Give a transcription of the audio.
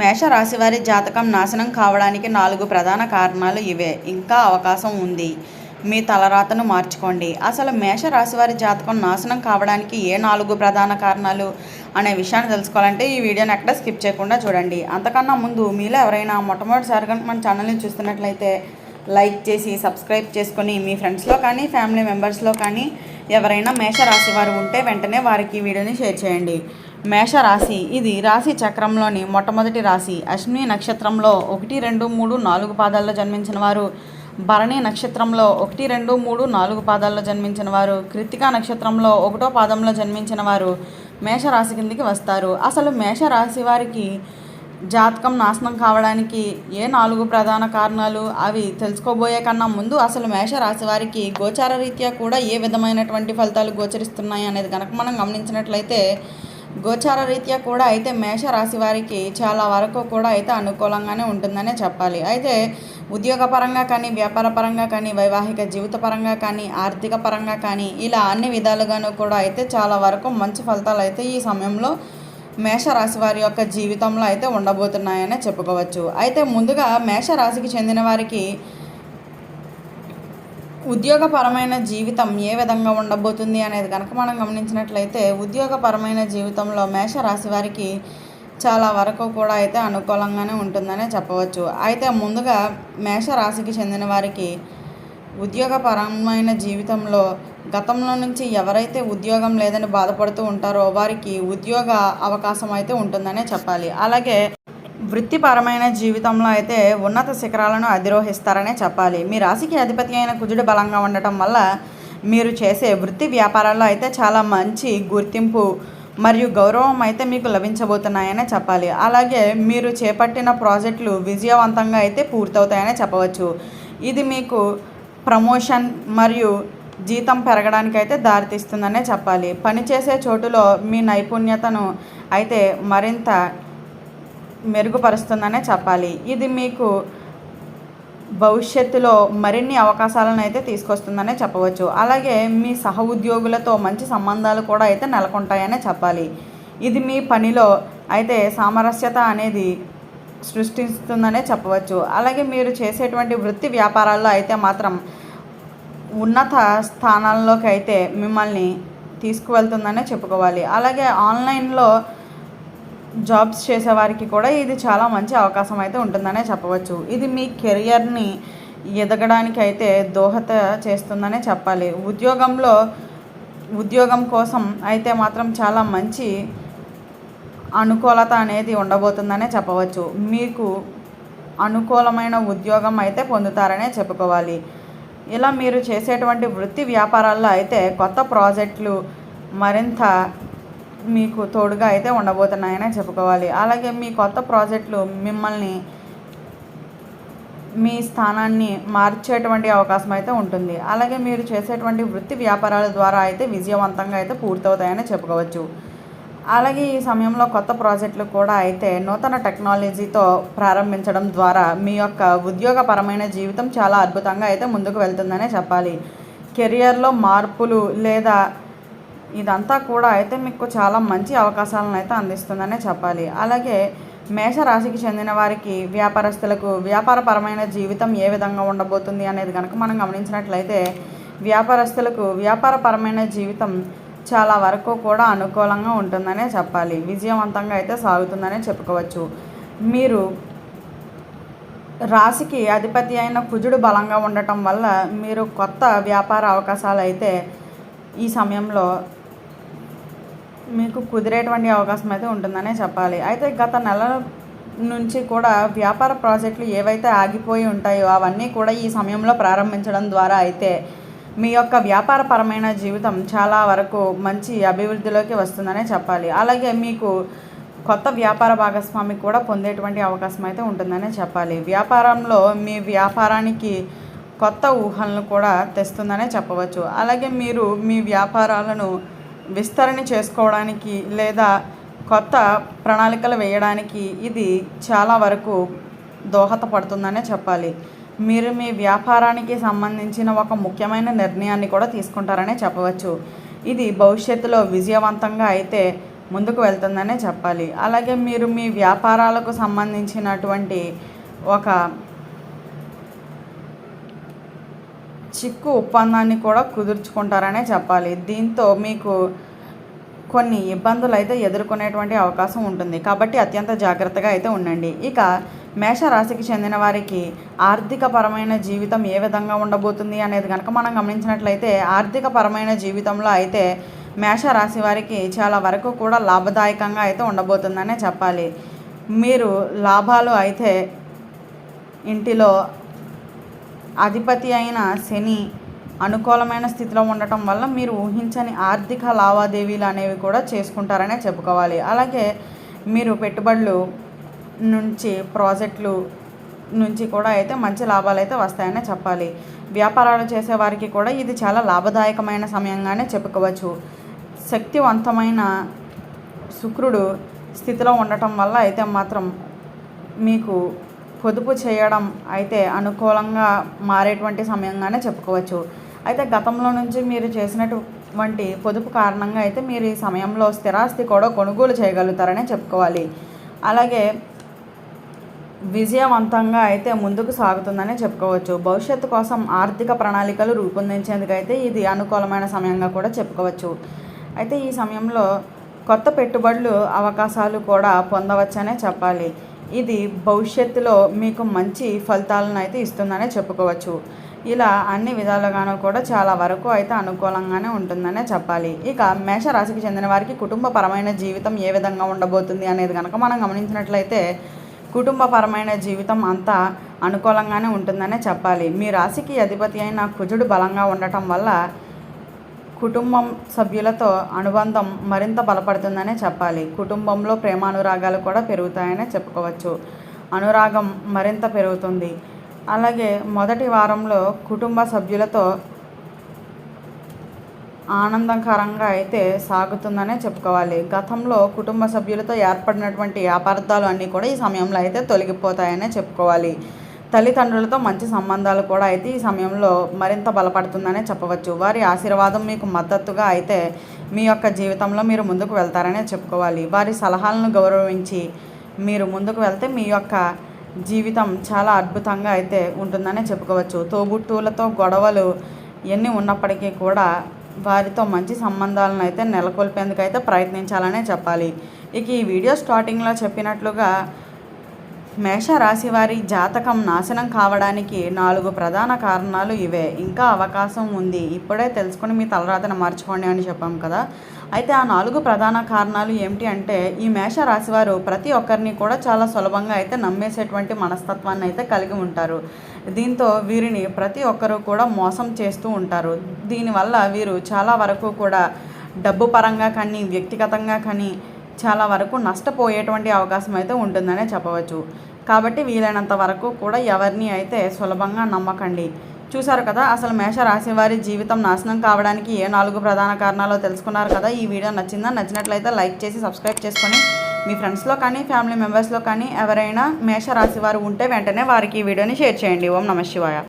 మేషరాశి వారి జాతకం నాశనం కావడానికి నాలుగు ప్రధాన కారణాలు ఇవే. ఇంకా అవకాశం ఉంది. మీ తలరాతను మార్చుకోండి. అసలు మేషరాశి వారి జాతకం నాశనం కావడానికి ఏ నాలుగు ప్రధాన కారణాలు అనే విషయాన్ని తెలుసుకోవాలంటే ఈ వీడియోని ఎక్కడ స్కిప్ చేయకుండా చూడండి. అంతకన్నా ముందు మీలో ఎవరైనా మొట్టమొదటిసారిగా మన ఛానల్ని చూస్తున్నట్లయితే లైక్ చేసి సబ్స్క్రైబ్ చేసుకొని మీ ఫ్రెండ్స్లో కానీ ఫ్యామిలీ మెంబర్స్లో కానీ ఎవరైనా మేషరాశి వారు ఉంటే వెంటనే వారికి ఈ వీడియోని షేర్ చేయండి. మేషరాశి. ఇది రాశి చక్రంలోని మొట్టమొదటి రాశి. అశ్విని నక్షత్రంలో ఒకటి రెండు మూడు నాలుగు పాదాల్లో జన్మించిన వారు. భరణి నక్షత్రంలో ఒకటి రెండు మూడు నాలుగు పాదాల్లో జన్మించిన వారు. కృతికా నక్షత్రంలో ఒకటో పాదంలో జన్మించిన వారు మేషరాశి కిందికి వస్తారు. అసలు మేషరాశి వారికి జాతకం నాశనం కావడానికి ఏ నాలుగు ప్రధాన కారణాలు అవి తెలుసుకోబోయే కన్నా ముందు అసలు మేషరాశి వారికి గోచార రీత్యా కూడా ఏ విధమైనటువంటి ఫలితాలు గోచరిస్తున్నాయి అనేది కనుక మనం గమనించినట్లయితే గోచార రీత్యా కూడా అయితే మేషరాశి వారికి చాలా వరకు కూడా అయితే అనుకూలంగానే ఉంటుందనే చెప్పాలి. అయితే ఉద్యోగపరంగా కానీ వ్యాపార పరంగా కానీ వైవాహిక జీవిత పరంగా కానీ ఆర్థిక పరంగా కానీ ఇలా అన్ని విధాలుగాను కూడా అయితే చాలా వరకు మంచి ఫలితాలు అయితే ఈ సమయంలో మేషరాశి వారి యొక్క జీవితంలో అయితే ఉండబోతున్నాయనే చెప్పుకోవచ్చు. అయితే ముందుగా మేషరాశికి చెందిన వారికి ఉద్యోగపరమైన జీవితం ఏ విధంగా ఉండబోతుంది అనేది కనుక మనం గమనించినట్లయితే ఉద్యోగపరమైన జీవితంలో మేషరాశి వారికి చాలా వరకు కూడా అయితే అనుకూలంగానే ఉంటుందనే చెప్పవచ్చు. అయితే ముందుగా మేషరాశికి చెందిన వారికి ఉద్యోగపరమైన జీవితంలో గతంలో నుంచి ఎవరైతే ఉద్యోగం లేదని బాధపడుతూ ఉంటారో వారికి ఉద్యోగ అవకాశం అయితే ఉంటుందనే చెప్పాలి. అలాగే వృత్తిపరమైన జీవితంలో అయితే ఉన్నత శిఖరాలను అధిరోహిస్తారనే చెప్పాలి. మీ రాశికి అధిపతి అయిన కుజుడు బలంగా ఉండటం వల్ల మీరు చేసే వృత్తి వ్యాపారాల్లో అయితే చాలా మంచి గుర్తింపు మరియు గౌరవం అయితే మీకు లభించబోతున్నాయనే చెప్పాలి. అలాగే మీరు చేపట్టిన ప్రాజెక్టులు విజయవంతంగా అయితే పూర్తవుతాయనే చెప్పవచ్చు. ఇది మీకు ప్రమోషన్ మరియు జీతం పెరగడానికి అయితే దారితీస్తుందనే చెప్పాలి. పనిచేసే చోటులో మీ నైపుణ్యతను అయితే మరింత మెరుగుపరుస్తుందనే చెప్పాలి. ఇది మీకు భవిష్యత్తులో మరిన్ని అవకాశాలను అయితే తీసుకొస్తుందనే చెప్పవచ్చు. అలాగే మీ సహ ఉద్యోగులతో మంచి సంబంధాలు కూడా అయితే నెలకొంటాయనే చెప్పాలి. ఇది మీ పనిలో అయితే సామరస్యత అనేది సృష్టిస్తుందనే చెప్పవచ్చు. అలాగే మీరు చేసేటువంటి వృత్తి వ్యాపారాల్లో అయితే మాత్రం ఉన్నత స్థానాల్లోకి అయితే మిమ్మల్ని తీసుకువెళ్తుందనే చెప్పుకోవాలి. అలాగే ఆన్లైన్లో జాబ్స్ చేసేవారికి కూడా ఇది చాలా మంచి అవకాశం అయితే ఉంటుందనే చెప్పవచ్చు. ఇది మీ కెరియర్ని ఎదగడానికి అయితే దోహద చేస్తుందనే చెప్పాలి. ఉద్యోగంలో ఉద్యోగం కోసం అయితే మాత్రం చాలా మంచి అనుకూలత అనేది ఉండబోతుందనే చెప్పవచ్చు. మీకు అనుకూలమైన ఉద్యోగం అయితే పొందుతారనే చెప్పుకోవాలి. ఇలా మీరు చేసేటువంటి వృత్తి వ్యాపారాల్లో అయితే కొత్త ప్రాజెక్టులు మరింత మీకు తోడుగా అయితే ఉండబోతున్నాయనే చెప్పుకోవాలి. అలాగే మీ కొత్త ప్రాజెక్టులు మిమ్మల్ని మీ స్థానాన్ని మార్చేటువంటి అవకాశం అయితే ఉంటుంది. అలాగే మీరు చేసేటువంటి వృత్తి వ్యాపారాల ద్వారా అయితే విజయవంతంగా అయితే పూర్తవుతాయని చెప్పుకోవచ్చు. అలాగే ఈ సమయంలో కొత్త ప్రాజెక్టులు కూడా అయితే నూతన టెక్నాలజీతో ప్రారంభించడం ద్వారా మీ యొక్క ఉద్యోగపరమైన జీవితం చాలా అద్భుతంగా అయితే ముందుకు వెళ్తుందనే చెప్పాలి. కెరియర్లో మార్పులు లేదా ఇదంతా కూడా అయితే మీకు చాలా మంచి అవకాశాలను అయితే అందిస్తుందనే చెప్పాలి. అలాగే మేషరాశికి చెందిన వారికి వ్యాపారస్తులకు వ్యాపారపరమైన జీవితం ఏ విధంగా ఉండబోతుంది అనేది కనుక మనం గమనించినట్లయితే వ్యాపారస్తులకు వ్యాపారపరమైన జీవితం చాలా వరకు కూడా అనుకూలంగా ఉంటుందనే చెప్పాలి. విజయవంతంగా అయితే సాగుతుందనే చెప్పుకోవచ్చు. మీరు రాశికి అధిపతి అయిన కుజుడు బలంగా ఉండటం వల్ల మీరు కొత్త వ్యాపార అవకాశాలు అయితే ఈ సమయంలో మీకు కుదిరేటువంటి అవకాశం అయితే ఉంటుందనే చెప్పాలి. అయితే గత నెల నుంచి కూడా వ్యాపార ప్రాజెక్టులు ఏవైతే ఆగిపోయి ఉంటాయో అవన్నీ కూడా ఈ సమయంలో ప్రారంభించడం ద్వారా అయితే మీ యొక్క వ్యాపారపరమైన జీవితం చాలా వరకు మంచి అభివృద్ధిలోకి వస్తుందనే చెప్పాలి. అలాగే మీకు కొత్త వ్యాపార భాగస్వామి కూడా పొందేటువంటి అవకాశం అయితే ఉంటుందనే చెప్పాలి. వ్యాపారంలో మీ వ్యాపారానికి కొత్త ఊహలను కూడా తెస్తుందనే చెప్పవచ్చు. అలాగే మీరు మీ వ్యాపారాలను విస్తరణ చేసుకోవడానికి లేదా కొత్త ప్రణాళికలు వేయడానికి ఇది చాలా వరకు దోహదపడుతుందనే చెప్పాలి. మీరు మీ వ్యాపారానికి సంబంధించిన ఒక ముఖ్యమైన నిర్ణయాన్ని కూడా తీసుకుంటారనే చెప్పవచ్చు. ఇది భవిష్యత్తులో విజయవంతంగా అయితే ముందుకు వెళ్తుందనే చెప్పాలి. అలాగే మీరు మీ వ్యాపారాలకు సంబంధించినటువంటి ఒక చిక్కు ఒప్పందాన్ని కూడా కుదుర్చుకుంటారనే చెప్పాలి. దీంతో మీకు కొన్ని ఇబ్బందులు అయితే ఎదుర్కొనేటువంటి అవకాశం ఉంటుంది. కాబట్టి అత్యంత జాగ్రత్తగా అయితే ఉండండి. ఇక మేషరాశికి చెందిన వారికి ఆర్థికపరమైన జీవితం ఏ విధంగా ఉండబోతుంది అనేది కనుక మనం గమనించినట్లయితే ఆర్థికపరమైన జీవితంలో అయితే మేషరాశి వారికి చాలా వరకు కూడా లాభదాయకంగా అయితే ఉండబోతుందనే చెప్పాలి. మీరు లాభాలు అయితే ఇంటిలో అధిపతి అయిన శని అనుకూలమైన స్థితిలో ఉండటం వల్ల మీరు ఊహించని ఆర్థిక లావాదేవీలు అనేవి కూడా చేసుకుంటారనే చెప్పుకోవాలి. అలాగే మీరు పెట్టుబడులు నుంచి ప్రాజెక్టులు నుంచి కూడా అయితే మంచి లాభాలు అయితే వస్తాయనే చెప్పాలి. వ్యాపారాలు చేసే వారికి కూడా ఇది చాలా లాభదాయకమైన సమయంగానే చెప్పుకోవచ్చు. శక్తివంతమైన శుక్రుడు స్థితిలో ఉండటం వల్ల అయితే మాత్రం మీకు పొదుపు చేయడం అయితే అనుకూలంగా మారేటువంటి సమయంగానే చెప్పుకోవచ్చు. అయితే గతంలో నుంచి మీరు చేసినటువంటి పొదుపు కారణంగా అయితే మీరు ఈ సమయంలో స్థిరాస్తి కూడా కొనుగోలు చేయగలుగుతారనే చెప్పుకోవాలి. అలాగే విజయవంతంగా అయితే ముందుకు సాగుతుందని చెప్పుకోవచ్చు. భవిష్యత్తు కోసం ఆర్థిక ప్రణాళికలు రూపొందించేందుకైతే ఇది అనుకూలమైన సమయంగా కూడా చెప్పుకోవచ్చు. అయితే ఈ సమయంలో కొత్త పెట్టుబడులు అవకాశాలు కూడా పొందవచ్చనే చెప్పాలి. ఇది భవిష్యత్తులో మీకు మంచి ఫలితాలను అయితే ఇస్తుందనే చెప్పుకోవచ్చు. ఇలా అన్ని విధాలుగాను కూడా చాలా వరకు అయితే అనుకూలంగానే ఉంటుందనే చెప్పాలి. ఇక మేషరాశికి చెందిన వారికి కుటుంబపరమైన జీవితం ఏ విధంగా ఉండబోతుంది అనేది కనుక మనం గమనించినట్లయితే కుటుంబపరమైన జీవితం అంతా అనుకూలంగానే ఉంటుందనే చెప్పాలి. మీ రాశికి అధిపతి అయిన కుజుడు బలంగా ఉండటం వల్ల కుటుంబం సభ్యులతో అనుబంధం మరింత బలపడుతుందనే చెప్పాలి. కుటుంబంలో ప్రేమానురాగాలు కూడా పెరుగుతాయనే చెప్పుకోవచ్చు. అనురాగం మరింత పెరుగుతుంది. అలాగే మొదటి వారంలో కుటుంబ సభ్యులతో ఆనందకరంగా అయితే సాగుతుందనే చెప్పుకోవాలి. గతంలో కుటుంబ సభ్యులతో ఏర్పడినటువంటి అపార్థాలు అన్నీ కూడా ఈ సమయంలో అయితే తొలగిపోతాయనే చెప్పుకోవాలి. తల్లిదండ్రులతో మంచి సంబంధాలు కూడా అయితే ఈ సమయంలో మరింత బలపడుతుందనే చెప్పవచ్చు. వారి ఆశీర్వాదం మీకు మద్దతుగా అయితే మీ యొక్క జీవితంలో మీరు ముందుకు వెళ్తారనే చెప్పుకోవాలి. వారి సలహాలను గౌరవించి మీరు ముందుకు వెళ్తే మీ యొక్క జీవితం చాలా అద్భుతంగా అయితే ఉంటుందనే చెప్పుకోవచ్చు. తోబుట్టువులతో గొడవలు ఎన్ని ఉన్నప్పటికీ కూడా వారితో మంచి సంబంధాలను అయితే నెలకొల్పేందుకు అయితే ప్రయత్నించాలనే చెప్పాలి. ఇక ఈ వీడియో స్టార్టింగ్లో చెప్పినట్లుగా మేషరాశి వారి జాతకం నాశనం కావడానికి నాలుగు ప్రధాన కారణాలు ఇవే. ఇంకా అవకాశం ఉంది. ఇప్పుడే తెలుసుకొని మీ తలరాతను మార్చుకోండి అని చెప్పాం కదా. అయితే ఆ నాలుగు ప్రధాన కారణాలు ఏమిటి అంటే ఈ మేషరాశి వారు ప్రతి ఒక్కరిని కూడా చాలా సులభంగా అయితే నమ్మేసేటువంటి మనస్తత్వాన్ని అయితే కలిగి ఉంటారు. దీంతో వీరిని ప్రతి ఒక్కరూ కూడా మోసం చేస్తూ ఉంటారు. దీనివల్ల వీరు చాలా వరకు కూడా డబ్బు పరంగా కానీ వ్యక్తిగతంగా కానీ చాలా వరకు నష్టపోయేటువంటి అవకాశం అయితే ఉంటుందనే చెప్పవచ్చు. కాబట్టి వీలైనంత వరకు కూడా ఎవరిని అయితే సులభంగా నమ్మకండి. చూసారు కదా అసలు మేష రాశి వారి జీవితం నాశనం కావడానికి ఏ నాలుగు ప్రధాన కారణాలు తెలుసుకున్నారు కదా ఈ వీడియో నచ్చిందా? నచ్చినట్లయితే లైక్ చేసి సబ్స్క్రైబ్ చేసుకొని మీ ఫ్రెండ్స్లో కానీ ఫ్యామిలీ మెంబర్స్లో కానీ ఎవరైనా మేషరాశి వారు ఉంటే వెంటనే వారికి ఈ వీడియోని షేర్ చేయండి. ఓం నమ శివాయ.